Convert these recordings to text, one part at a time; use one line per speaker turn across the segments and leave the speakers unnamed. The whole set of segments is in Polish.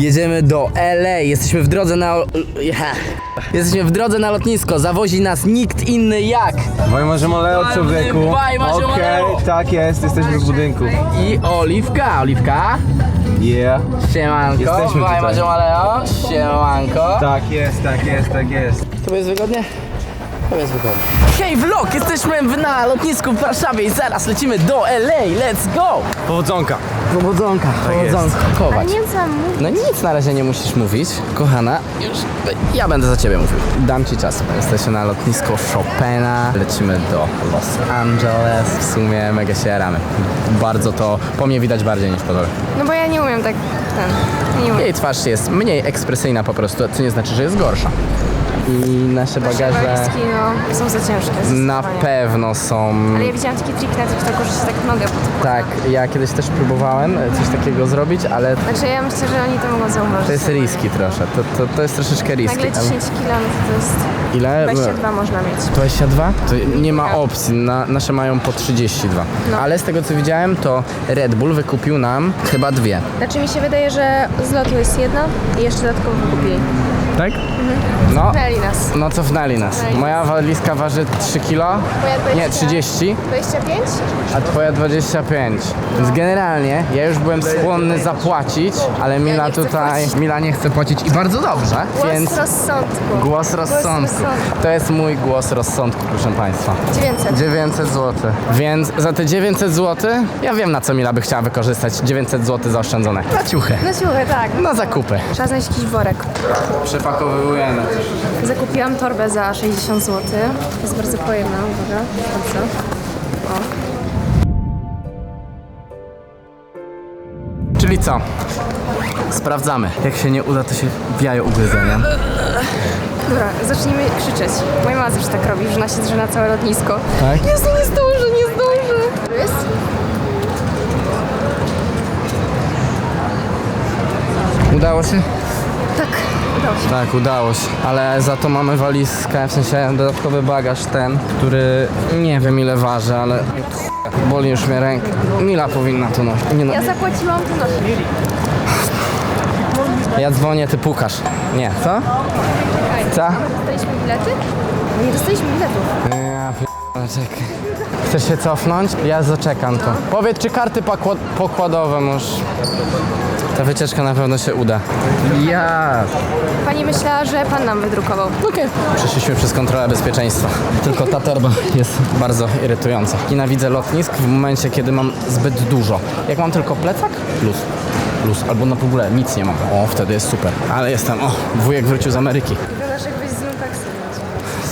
Jedziemy do LA, jesteśmy w drodze na... Jesteśmy w drodze na lotnisko, zawozi nas nikt inny jak
Dwaj marzy Maleo, człowieku. Okej,
Maleo.
tak jest, jesteśmy w budynku.
i Oliwka. Oliwka,
Yeah.
siemanko.
Jesteśmy tutaj.
siemanko.
Tak jest, tak jest, tak jest.
To jest wygodnie? To jest wygodnie. Hej vlog, jesteśmy w- na lotnisku w Warszawie i zaraz lecimy do LA, let's go!
Powodzonka.
Powodzonka, powodzonka. Kować.
Nie wiem co mam mówić.
No nic na razie nie musisz mówić, kochana. Już ja będę za ciebie mówił. Dam ci czas. Jesteśmy na lotnisko Chopina. Lecimy do Los Angeles. W sumie mega się jaramy. Bardzo to po mnie widać bardziej niż po tobie.
No bo ja nie umiem tak ten. Nie umiem.
Jej twarz jest mniej ekspresyjna po prostu, co nie znaczy, że jest gorsza. I nasze bagaże
walizki, no, są za ciężkie.
na
zdecydowanie.
pewno są
Ale ja widziałam taki trik na TikToku, że się tak nogę podkłada.
Tak, ja kiedyś też próbowałem coś takiego zrobić, ale
Znaczy ja myślę, że oni to mogą zauważyć.
to jest riski troszkę. To, to, to jest troszeczkę riski.
Nagle 10 kg to jest...
Ile?
22 można mieć.
22? To nie ma opcji, na, nasze mają po 32.
No.
Ale z tego co widziałem, to Red Bull wykupił nam chyba dwie.
Znaczy mi się wydaje, że z lotu jest jedna i jeszcze dodatkowo kupili.
Tak? No,
Peli nas.
no cofnęli nas.
Cofnęli.
Moja walizka waży 3 kilo,
Twoja 20.
nie 30,
25?
a twoja 25. Więc generalnie ja już byłem skłonny zapłacić, ale Mila
nie chcę
tutaj,
płacić.
Mila nie chce płacić i bardzo dobrze,
Głos
więc
rozsądku.
głos rozsądku.
rozsądku.
To jest mój głos rozsądku, proszę Państwa.
900.
900 zł. Więc za te 900 zł, ja wiem na co Mila by chciała wykorzystać 900 zł zaoszczędzone. Na ciuchy.
No słuchaj, tak.
Na zakupy.
Trzeba znaleźć jakiś worek.
Przepakowujemy.
Zakupiłam torbę za 60 zł. Jest bardzo pojemna, uwaga. Bardzo. O.
Czyli co? Sprawdzamy. Jak się nie uda, to się w jajo ugryzenia.
Dobra, zacznijmy krzyczeć. Moja mama zawsze tak robi, że ona się drze na całe lotnisko.
Tak?
Jezu, nie zdążę, nie zdążę. Jest?
Udało się?
Tak, udało się.
Tak, udało się. Ale za to mamy walizkę, w sensie dodatkowy bagaż ten, który nie wiem ile waży, ale boli już mnie rękę. Mila powinna to nosić. Nie no.
Ja zapłaciłam to noszę.
Ja dzwonię, ty pukasz. Nie. Co? Co?
Dostaliśmy bilety? Nie dostaliśmy biletów.
Ja p***a, czekaj. Chcesz się cofnąć? Ja zaczekam to. Powiedz, czy karty pokła- pokładowe masz? Ta wycieczka na pewno się uda. Ja.
Pani myślała, że pan nam wydrukował.
Okej. Przeszliśmy przez kontrolę bezpieczeństwa. Tylko ta torba jest bardzo irytująca. Nienawidzę lotnisk w momencie, kiedy mam zbyt dużo. Jak mam tylko plecak? Plus. Plus. Albo na w ogóle nic nie mam. O, wtedy jest super. Ale jestem, o, wujek wrócił z Ameryki.
Wyglądasz jakbyś z.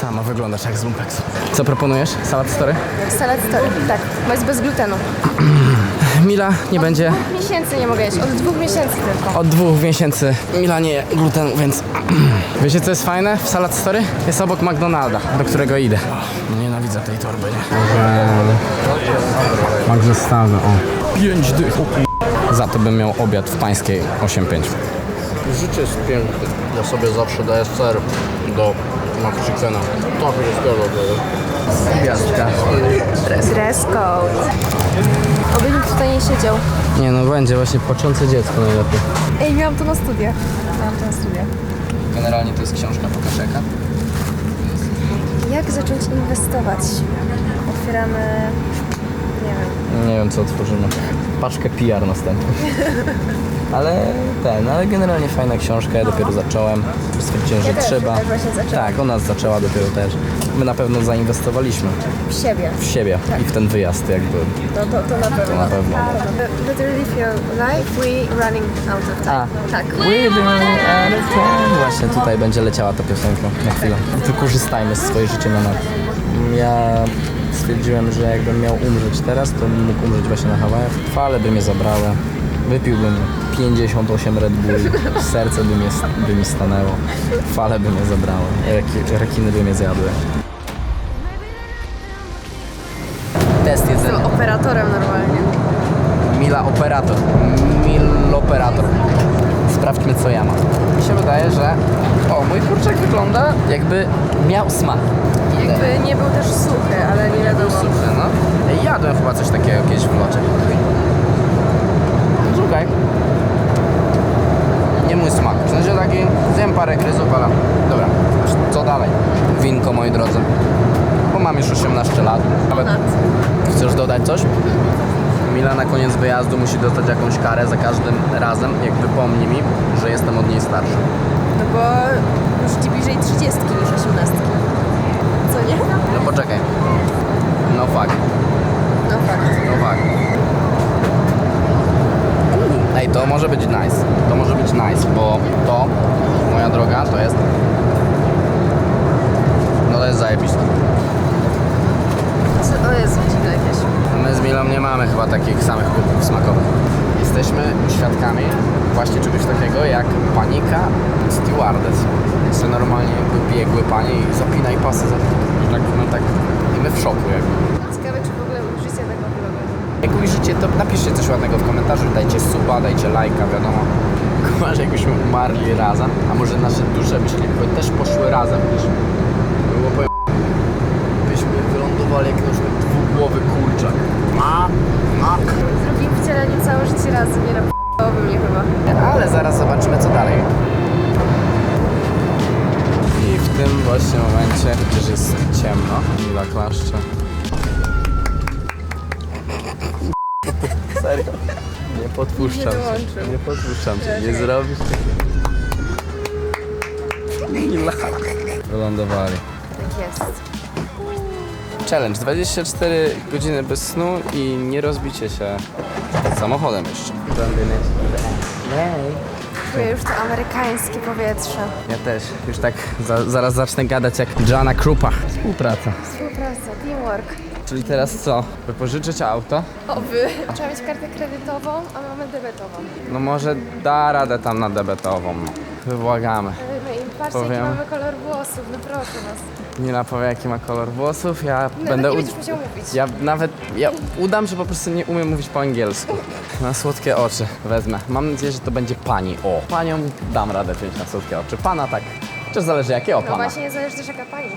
Sama wyglądasz jak z lumpeksu. Co proponujesz? Salad story?
Salad story. Tak, bo jest bez glutenu.
Mila nie będzie
Dwóch miesięcy nie mogę jeść, od dwóch miesięcy tylko.
od dwóch miesięcy. Mila nie je glutenu, więc... Wiecie co jest fajne w Salad Story? Jest obok McDonalda, do którego idę. No nienawidzę tej torby, nie? Mak zestawy, o. Pięć dych. Za to bym miał obiad w pańskiej 8,5.
Życie jest piękne. Ja sobie zawsze daję ser do McChickena. Tak jest zgadza.
Gwiazdka.
Dress code. Oby nikt tutaj nie siedział.
Nie no, będzie właśnie płaczące dziecko najlepiej.
Ej, miałam to na studiach. Miałam to na studiach.
Generalnie to jest książka Pokaszeka.
Jak zacząć inwestować? Otwieramy... Nie wiem.
Nie wiem co otworzymy. Paczkę PR następną. Ale ten, ale generalnie fajna książka, ja dopiero zacząłem. Stwierdziłem, że
Ja też,
trzeba.
też właśnie zaczęłam.
Tak, ona zaczęła dopiero też. My na pewno zainwestowaliśmy
W siebie.
w siebie i w ten wyjazd jakby.
To, to, to na pewno.
To na pewno.
Literally feel life we running out of time.
A.
Tak.
Właśnie tutaj będzie leciała ta piosenka na chwilę. Wykorzystajmy swoje życie na noc. Ja stwierdziłem, że jakbym miał umrzeć teraz, to bym mógł umrzeć właśnie na Hawajach. Fale by mnie zabrały. Wypiłbym 58 Red Bull, serce by, mnie, by mi stanęło, fale by mnie zabrały, Reki, rekiny by mnie zjadły. Test jedzenia.
Jestem operatorem normalnie.
Mila operator. Mil operator. Sprawdźmy co ja mam. Mi się wydaje, że o, mój kurczak wygląda jakby miał smak.
Jakby nie był też suchy, ale nie wiadomo.
Suchy, no. Jadłem chyba coś takiego kiedyś w locie. Nie parę kryzów, ale dobra. Co dalej? Winko, moi drodzy. Bo mam już 18 lat. Nawet chcesz dodać coś? Mila na koniec wyjazdu musi dostać jakąś karę za każdym razem, jak wypomni mi, że jestem od niej starszy.
No bo już ci bliżej 30 niż 18. Co nie?
No poczekaj. No fakt.
No fakt.
No fakt. Ej, to może być nice. To może być nice, bo to, moja droga, to jest... No to jest zajebiste.
Co, o jest dziwne jakieś.
My z Milą nie mamy chyba takich samych kubków smakowych. Jesteśmy świadkami właśnie czegoś takiego jak panika stewardess. Że normalnie jakby biegły panie i zapinaj pasy, zapinaj. Tak, no tak. I my w szoku jakby.
Ciekawe, czy w ogóle użycie tego vloga.
Jak ujrzycie, to napiszcie coś ładnego w komentarzu, dajcie suba, dajcie lajka, wiadomo. Masz jakbyśmy umarli razem, a może nasze dusze byśmy też poszły razem, wiesz. Było powiem, byśmy wylądowali jak nasz dwugłowy kurczak. Ma, mak. Serio? Nie podpuszczam
Nie
cię. Nie podpuszczam cię. Nie zrobisz Mila. Wylądowali.
Tak jest.
Challenge 24 godziny bez snu i nie rozbicie się samochodem jeszcze.
Czuję już to amerykańskie powietrze.
Ja też. Już tak za, zaraz zacznę gadać jak Joanna Krupa. Współpraca.
Współpraca, teamwork.
Czyli teraz co? Wypożyczyć auto?
Oby. Trzeba mieć kartę kredytową, a mamy debetową.
No może da radę tam na debetową. Wybłagamy.
Patrzcie,
Powiem.
jaki mamy kolor włosów, no proszę was.
Nila powie jaki ma kolor włosów, ja
No,
będę...
nie będziesz musiał mówić.
Ja nawet, ja udam, że po prostu nie umiem mówić po angielsku. Na słodkie oczy wezmę. Mam nadzieję, że to będzie pani. O, panią dam radę wziąć na słodkie oczy. Pana tak. Czy zależy jakiego
No
pana?
właśnie nie zależy też jaka pani.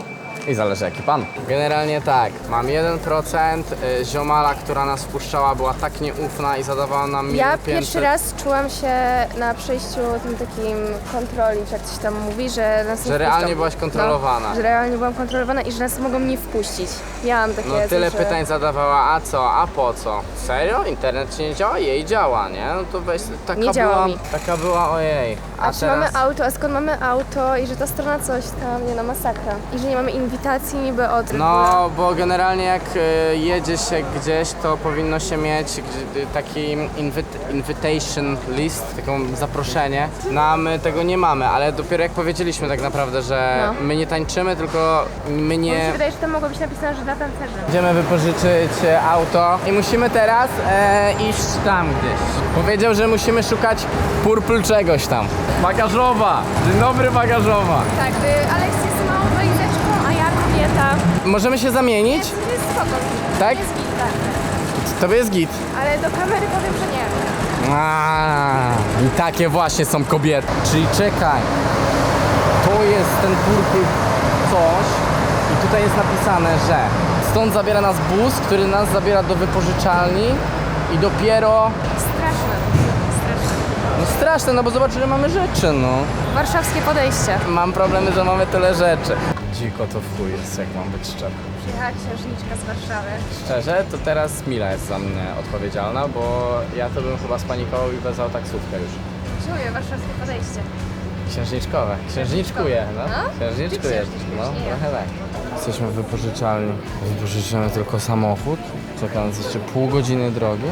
I zależy jaki pan. Generalnie tak, mam 1%. y, Ziomala, która nas wpuszczała, była tak nieufna i zadawała nam
Ja
500.
pierwszy raz czułam się na przejściu tym takim kontroli, czy jak coś tam mówi, że nas nie
Że realnie
wpuszczą.
byłaś kontrolowana.
No, że realnie byłam kontrolowana i że nas mogą nie wpuścić. Miałam takie
No tyle pytań zadawała, a co, a po co? Serio? Internet ci nie działa? Jej działa, nie? No to weź, taka
Nie działa
była,
mi.
taka była, ojej.
A, czy mamy auto, a skąd mamy auto i że ta strona coś tam, nie no masakra. I że nie mamy invitacji niby od
No, bo generalnie jak y, jedzie się gdzieś, to powinno się mieć gdzie- taki invit- invitation list, taką zaproszenie. No a my tego nie mamy, ale dopiero jak powiedzieliśmy tak naprawdę, że
No.
my nie tańczymy, tylko my
Mi się
nie...
wydaje, że to mogło być napisane, że dla tancerzy.
Będziemy wypożyczyć e, auto i musimy teraz e, iść tam gdzieś. Powiedział, że musimy szukać purple czegoś tam. Bagażowa! Dzień dobry, bagażowa!
Tak, y, Aleks jest małą walizeczką, a ja kobieta.
Możemy się zamienić?
Jest, jest spoko.
Tak?
Jest git, tak.
Tobie jest git.
Ale do kamery powiem, że nie.
A, I takie właśnie są kobiety. Czyli czekaj. To jest ten purple coś. I tutaj jest napisane, że stąd zabiera nas bus, który nas zabiera do wypożyczalni i dopiero...
Straszne.
No bo zobacz, ile mamy rzeczy, no.
Warszawskie podejście.
Mam problemy, że mamy tyle rzeczy. Dziko to w chuj jest, jak mam być szczery.
Przyjechała księżniczka z Warszawy.
Szczerze, to teraz Mila jest za mnie odpowiedzialna, bo ja to bym chyba spanikował i wezwał taksówkę już.
Czuję warszawskie podejście.
Księżniczkowe. Księżniczkuję, no.
No? Księżniczkujesz,
No,
nie ja.
trochę tak. Jesteśmy w wypożyczalni. Wypożyczymy tylko samochód. Czeka nas jeszcze pół godziny drogi.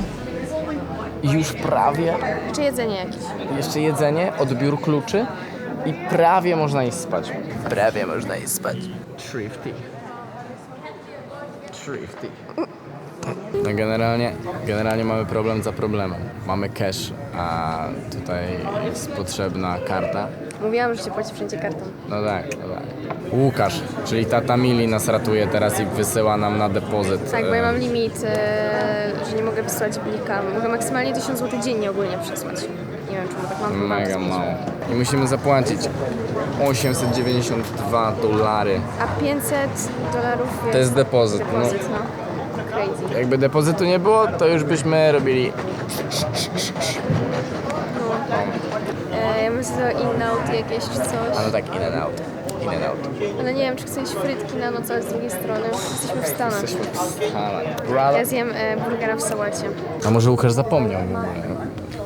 Już prawie,
Czy jedzenie jakieś?
jeszcze jedzenie, odbiór kluczy i prawie można iść spać. Prawie można iść spać. Thrifty. Thrifty. No generalnie, generalnie mamy problem za problemem. Mamy cash, a tutaj jest potrzebna karta.
Mówiłam, że się płaci wszędzie kartą.
No tak, no tak. Łukasz, czyli tata Mili nas ratuje teraz i wysyła nam na depozyt.
Tak, bo ja
e,
mam limit, e, że nie mogę wysłać blikami. Mogę maksymalnie 1000 zł dziennie ogólnie przesłać. Nie wiem, czemu tak mam problem
Mega mało. I musimy zapłacić 892 dolary.
A 500 dolarów jest,
To jest depozyt, no.
depozyt, no. Crazy.
Jakby depozytu nie było, to już byśmy robili.
Pomysł do in-out jakieś czy coś.
No tak, in and out. In and out.
Ale nie wiem, czy chcesz frytki na noc, ale z drugiej strony jesteśmy w Stanach.
Brother.
Ja zjem e, burgera w sałacie.
A może Łukasz zapomniał w ogóle?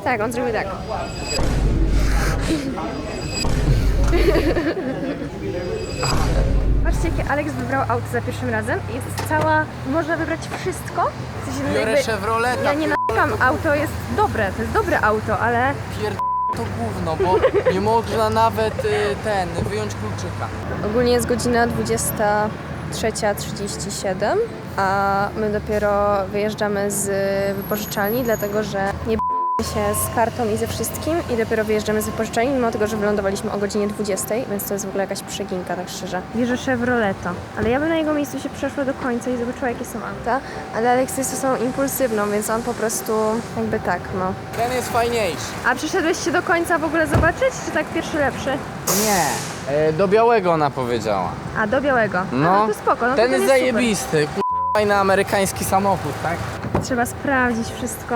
Tak, on zrobił tak. Patrzcie, jakie Alex wybrał auto za pierwszym razem. Jest cała... Można wybrać wszystko. W sensie, no
Biorę
jakby-
Chevroleta.
Ja nie narzekam, auto jest dobre, to jest dobre auto, ale
Pierd... to gówno, bo nie można nawet y, ten, wyjąć kluczyka.
ogólnie jest godzina 23.37, a my dopiero wyjeżdżamy z wypożyczalni, dlatego że nie się z kartą i ze wszystkim i dopiero wyjeżdżamy z wypożyczalni, mimo tego, że wylądowaliśmy o godzinie 20, więc to jest w ogóle jakaś przeginka, tak szczerze. Bierze Chevroleta, ale ja bym na jego miejscu się przeszła do końca i zobaczyła, jakie są auta, ale Alex jest osobą impulsywną, więc on po prostu jakby tak, no.
Ten jest fajniejszy.
A przyszedłeś się do końca w ogóle zobaczyć, czy tak pierwszy lepszy?
Nie, y, do białego ona powiedziała.
A, do białego.
No,
A, no to spoko, no to
ten jest
super.
zajebisty, kur... fajny amerykański samochód, tak?
Trzeba sprawdzić wszystko.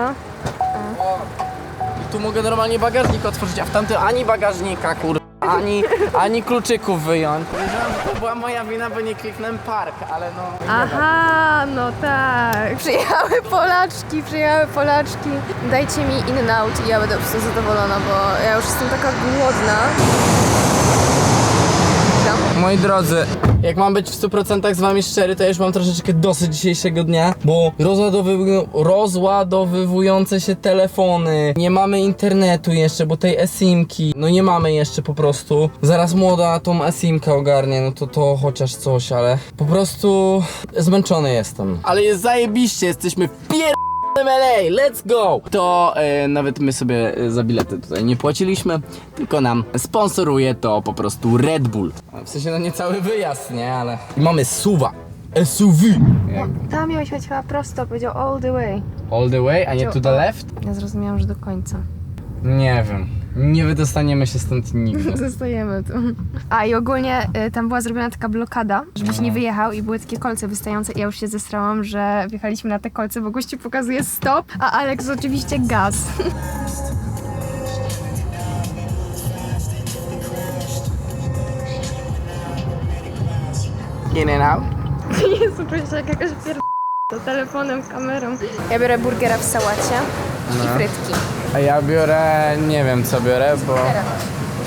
Tu mogę normalnie bagażnik otworzyć, a w tamtym ani bagażnika, kur... Ani, ani kluczyków wyjąć. To była moja wina, bo nie kliknąłem park, ale no...
Aha, no tak. Przyjechały Polaczki, przyjechały Polaczki. Dajcie mi in and out i ja będę po prostu zadowolona, bo ja już jestem taka głodna.
Moi drodzy, jak mam być w 100% z wami szczery, to ja już mam troszeczkę dosyć dzisiejszego dnia, bo rozładowy- rozładowywujące się telefony, nie mamy internetu jeszcze, bo tej esimki, no nie mamy jeszcze po prostu. Zaraz młoda tą esimkę ogarnie, no to to chociaż coś, ale po prostu zmęczony jestem. Ale jest zajebiście, jesteśmy w pier... LA, let's go! To e, nawet my sobie e, za bilety tutaj nie płaciliśmy, tylko nam sponsoruje to po prostu Red Bull. W sensie no nie cały wyjazd, nie, ale... I mamy SUVa, SUV! Jakby.
Tam miałeś jechać chyba prosto, powiedział all the way.
All the way, a nie to the left?
Ja zrozumiałam, że do końca.
Nie wiem. Nie wydostaniemy się stąd nigdy.
Zostajemy tu. A i ogólnie y, tam była zrobiona taka blokada, żebyś nie wyjechał i były takie kolce wystające i ja już się zestrałam, że wjechaliśmy na te kolce, bo gościu pokazuje stop, a Alex oczywiście gaz.
In and out.
Jezu, czuję się jak jakaś pier... to telefonem, kamerą. Ja biorę burgera w sałacie i frytki.
A ja biorę, nie wiem co biorę, bo...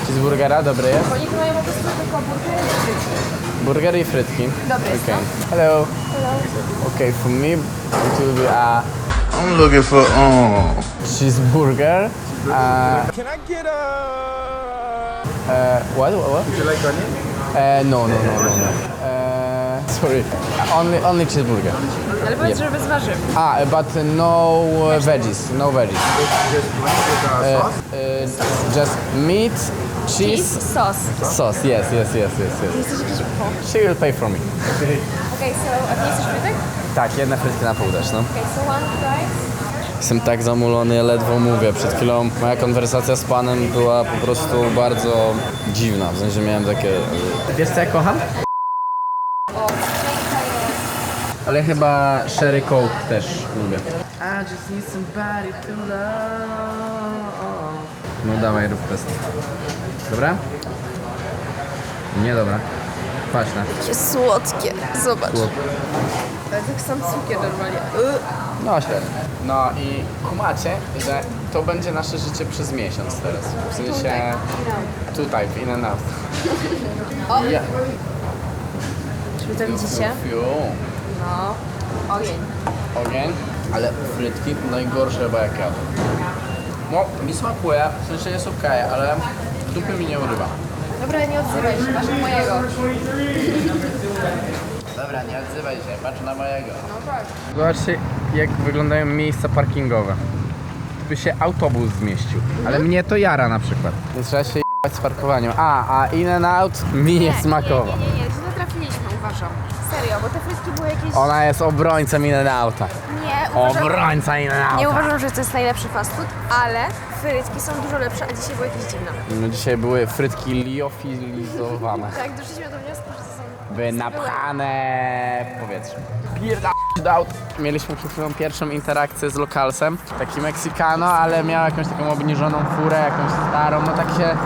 Cheeseburgera, dobry jest?
Oni tu mają po prostu tylko burgery i frytki.
Burger i frytki.
Dobry jest,
Okay. Hello. Okay, for me it will be a
I'm looking for um.
cheeseburger. Uh,
Can I get a?
uh, what? What? what?
Would you like onion?
Uh, no, no, no, no, no. Sorry, only only cheeseburger.
Ale powiedz, że bez warzyw.
Ah, but no uh, veggies, no veggies.
Just with uh, sauce.
Uh, just meat, cheese,
Cheese, sos.
sauce. Yes, yes, yes, yes, yes.
Jesteś jakiś.
She will pay for me.
Okej, so, a ty chcesz frytek?
Tak, jedne frytki na pół też, no.
Okej, so one fries.
Jestem tak zamulony, ja ledwo mówię. Przed chwilą moja konwersacja z panem była po prostu bardzo dziwna. W sensie miałem takie... Wiesz co ja kocham? Ale chyba Sherry Coke też lubię. I just need somebody to love. No dawaj, rób test. Dobra? Nie dobra. Kwaśne.
Jest słodkie, zobacz. Ale tak sam cukier normalnie.
No średnio. No i kumacie, że to będzie nasze życie przez miesiąc teraz. W sensie tutaj, w In and Out. Ja.
Czy wy to widzicie?
Fiu.
No. Ogień.
Ogień, ale frytki najgorsze chyba jak jadłem. No, mi smakuje, w sensie jest okej, ale dupy mi nie urywa.
Dobra, nie odzywaj się, masz mojego.
Dobra, nie odzywaj się, patrz na mojego.
No tak.
Zobaczcie, jak wyglądają miejsca parkingowe. Tu się autobus zmieścił, ale mnie to jara na przykład. Nie trzeba się jebać z parkowaniem. A, a In and Out mi nie, smakowa.
Nie, nie, nie, źle trafiliśmy, uważam. Serio, bo te frytki były jakieś...
Ona jest obrońcą In and Outa.
Nie, uważam...
Obrońca
Nie uważam, że to jest najlepszy fast food, ale frytki są dużo lepsze, a dzisiaj były jakieś dziwne.
No dzisiaj były frytki liofilizowane.
Tak, doszliśmy do wniosku, że to są...
Były napchane powietrzem. Mieliśmy przed chwilą pierwszą interakcję z lokalsem. Taki Meksykano, ale miał jakąś taką obniżoną furę, jakąś starą. No tak się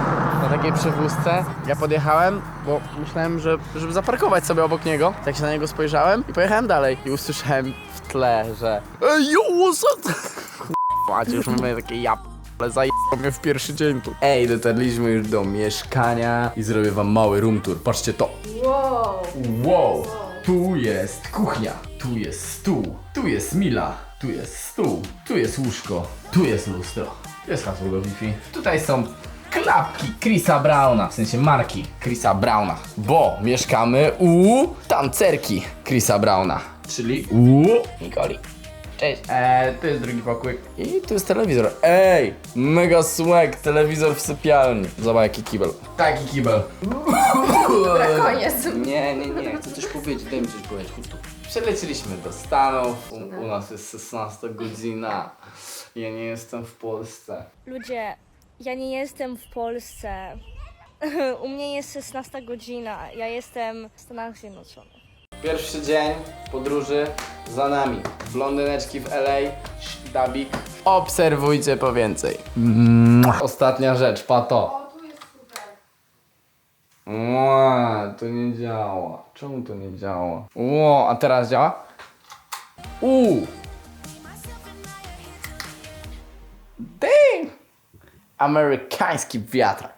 na takiej przewózce. Ja podjechałem, bo myślałem, że żeby zaparkować sobie obok niego. Tak się na niego spojrzałem i pojechałem dalej. I usłyszałem w tle, że Ej, yo, what's up? Macie, już mamy takie ja ale zajebał mnie w pierwszy dzień tu.
Ej, dotarliśmy już do mieszkania i zrobię wam mały room tour. Patrzcie to.
Wow!
Wow, tu jest kuchnia, tu jest stół, tu jest mila, tu jest stół, tu jest łóżko, tu jest lustro, tu jest hasło do Wi-Fi. Tutaj są klapki Chrisa Browna, w sensie marki Chrisa Browna, bo mieszkamy u tancerki Chrisa Browna, czyli u Nikoli. Cześć. Eee, to jest drugi pokój. I tu jest telewizor. Ej, mega swag, telewizor w sypialni. Zobacz jaki kibel. Taki kibel.
Dobra, koniec.
Nie, nie, nie, chcę coś powiedzieć, daj mi coś powiedzieć, chodź tu. Przelecieliśmy do Stanów, u, u nas jest 16 godzina, ja nie jestem w Polsce.
Ludzie, ja nie jestem w Polsce. U mnie jest 16 godzina. Ja jestem w Stanach Zjednoczonych.
Pierwszy dzień podróży za nami, blondyneczki w LA, Dabik. Obserwujcie po więcej. Ostatnia rzecz, pato. Ła, to nie działa. Czemu to nie działa? Ło, a teraz działa? Uuu. Amerykański wiatrak.